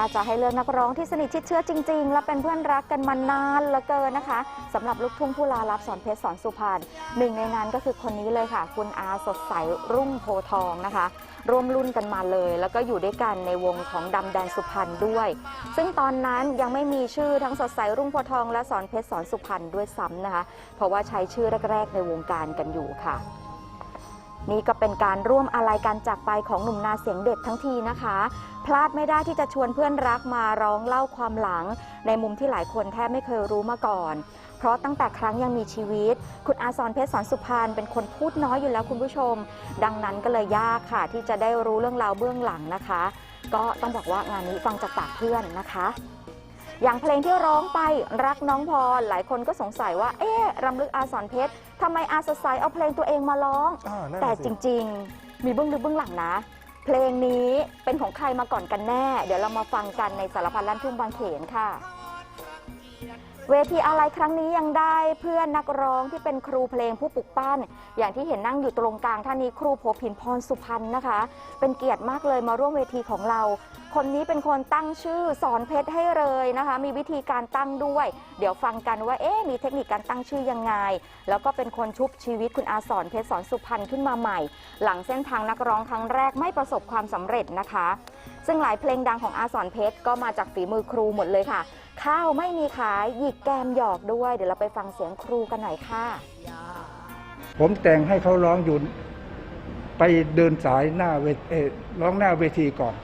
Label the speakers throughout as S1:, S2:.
S1: ถ้าจะให้เลือกนักร้องที่สนิทชิดเชื้อจริง ๆ และเป็นเพื่อนรักกันมานานเหลือเกินนะคะสำหรับลูกทุ่งผู้ลาลับสอนเพชรสอนสุพรรณหนึ่งในนั้นก็คือคนนี้เลยค่ะ คุณอาสดใสรุ่งโพทองนะคะ ร่วมรุ่นกันมาเลย แล้วก็อยู่ด้วยกันในวงของดำแดนสุพรรณด้วย ซึ่งตอนนั้นยังไม่มีชื่อทั้งสดใสรุ่งโพทอง และสอนเพชรสอนสุพรรณด้วยซ้ำนะคะ เพราะว่าใช้ชื่อแรก ๆ ในวงการกันอยู่ค่ะ นี่ก็เป็นการร่วมอาลัยการจากไปของหนุ่มนาเสียงเด็ดทั้งทีนะคะ พลาดไม่ได้ที่จะชวนเพื่อนรักมาร้องเล่าความหลัง ในมุมที่หลายคนแทบไม่เคยรู้มาก่อน เพราะตั้งแต่ครั้งยังมีชีวิต คุณอาสอนเพชรสอนสุพรรณเป็นคนพูดน้อยอยู่แล้วคุณผู้ชม ดังนั้นก็เลยยากค่ะ ที่จะได้รู้เรื่องราวเบื้องหลังนะคะ ก็ต้องบอกว่างานนี้ฟังจากปากเพื่อนนะคะ อย่างเพลงที่ร้องไปรักน้องพรหลายคนก็สงสัยว่า เอ๊ะรำลึกอาสอนเพชรทำไมอาสดใสเอาเพลงตัวเองมาร้อง
S2: อ่านั่น
S1: แต่
S2: น่ะ
S1: จ
S2: สิ
S1: ริงๆ มีเบื้องลึกเบื้องหลังนะ เพลงนี้เป็นของใครมาก่อนกันแน่ เดี๋ยวเรามาฟังกันในสารพันลั่นทุ่งบางเขนค่ะ เวทีอะไรครั้งนี้ยังได้เพื่อนนักร้องที่เป็นครูเพลงผู้ปลุกปั้น อย่างที่เห็นนั่งอยู่ตรงกลางท่านนี้ครูโพพินพรสุพรรณนะคะ เป็นเกียรติมากเลยมาร่วมเวทีของเราคนนี้เป็นคนตั้งชื่อสอนเพชรให้เลยนะคะ มีวิธีการตั้งด้วย เดี๋ยวฟังกันว่าเอ๊ะมีเทคนิคการตั้งชื่อยังไง แล้วก็เป็นคนชุบชีวิตคุณอาสอนเพชรสอนสุพรรณขึ้นมาใหม่ หลังเส้นทางนักร้องครั้งแรกไม่ประสบความสำเร็จนะคะ ซึ่งหลายเพลงดังของอาสอนเพชรก็มาจากฝีมือครูหมดเลยค่ะ ข้าวไม่มีขายหยิกแกมหยอกด้วย เดี๋ยวเราไปฟังเสียงครูกันหน่อยค่ะ
S3: ผมแต่งให้เขาร้องอยู่ไปเดินสายหน้าเวทร้องหน้าเวทีก่อน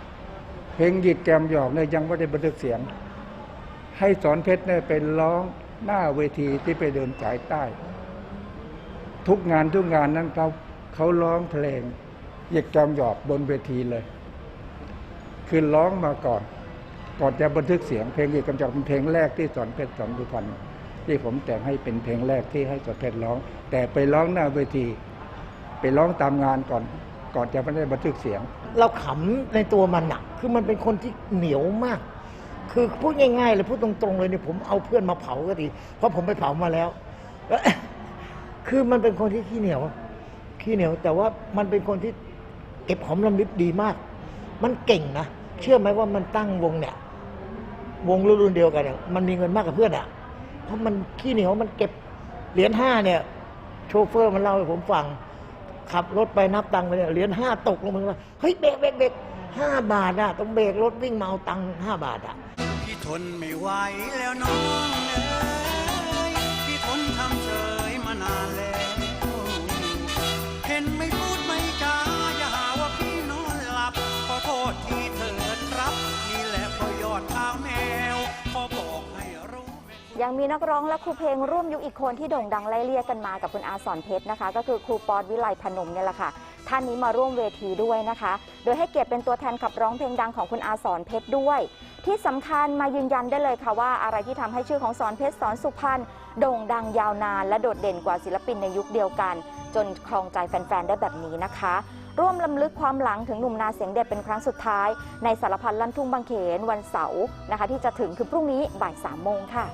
S3: เพลงหยิกแกมหยอกเนี่ยยังไม่ได้บันทึกเสียง ให้สอนเพชรเนี่ยเป็นร้องหน้าเวทีที่ไปเดินสายใต้ ทุกงานทุกงานนั้นเขาเขาร้องเพลงหยิกแกมหยอกบนเวทีเลย คือร้องมาก่อน ก่อนจะบันทึกเสียง เพลงหยิกแกมหยอกเป็นเพลงแรกที่สอนเพชรสอนสุพรรณที่ผมแต่งให้เป็นเพลงแรกที่ให้สอนเพชรร้อง แต่ไปร้องหน้าเวที ไปร้องตามงานก่อน ก่อนจะไม่ได้บันทึกเสียง
S2: เราขำในตัวมันอะคือมันเป็นคนที่เหนียวมาก คือพูดง่ายๆเลยพูดตรงๆเลยเนี่ยผมเอาเพื่อนมาเผาก็ดีเพราะผมไปเผามาแล้ว คือมันเป็นคนที่ขี้เหนียว ขี้เหนียว แต่ว่ามันเป็นคนที่เก็บหอมรอมริบดีมาก มันเก่งนะเชื่อไหมว่ามันตั้งวงเนี่ย วงรุ่นๆเดียวกันเนี่ยมันมีเงินมากกว่าเพื่อนอะเพราะมันขี้เหนียวมันเก็บเหรียญห้าเนี่ย โชเฟอร์มันเล่าให้ผมฟัง ขับรถไปนับตังค์ไปเนี่ยเหรียญห้าตกลงมาเฮ้ยเบรกเบรกเบรกห้าบาทอะต้องเบรกรถวิ่งมาเอาตังค์ห้าบาทอะ
S4: พี่ทนไม่ไหวแล้วน้อง
S1: ยังมีนักร้องและครูเพลงร่วมยุคอีกคนที่โด่งดังไล่เลี่ยกันมากับคุณอาสอนเพชรนะคะ ก็คือครูปอดวิไลพนมเนี่ยแหละค่ะ ท่านนี้มาร่วมเวทีด้วยนะคะ โดยให้เกียรติเป็นตัวแทนขับร้องเพลงดังของคุณอาสอนเพชรด้วย ที่สำคัญมายืนยันได้เลยค่ะว่าอะไรที่ทำให้ชื่อของสอนเพชรสอนสุพรรณโด่งดังยาวนาน และโดดเด่นกว่าศิลปินในยุคเดียวกัน จนครองใจแฟนๆได้แบบนี้นะคะร่วมลำลึกความหลังถึงหนุ่มนาเสียงเด็ดเป็นครั้งสุดท้าย ในสารพันลั่นทุ่งบางเขนวันเสาร์นะคะ ที่จะถึงคือพรุ่งนี้บ่ายสามโมงค่ะ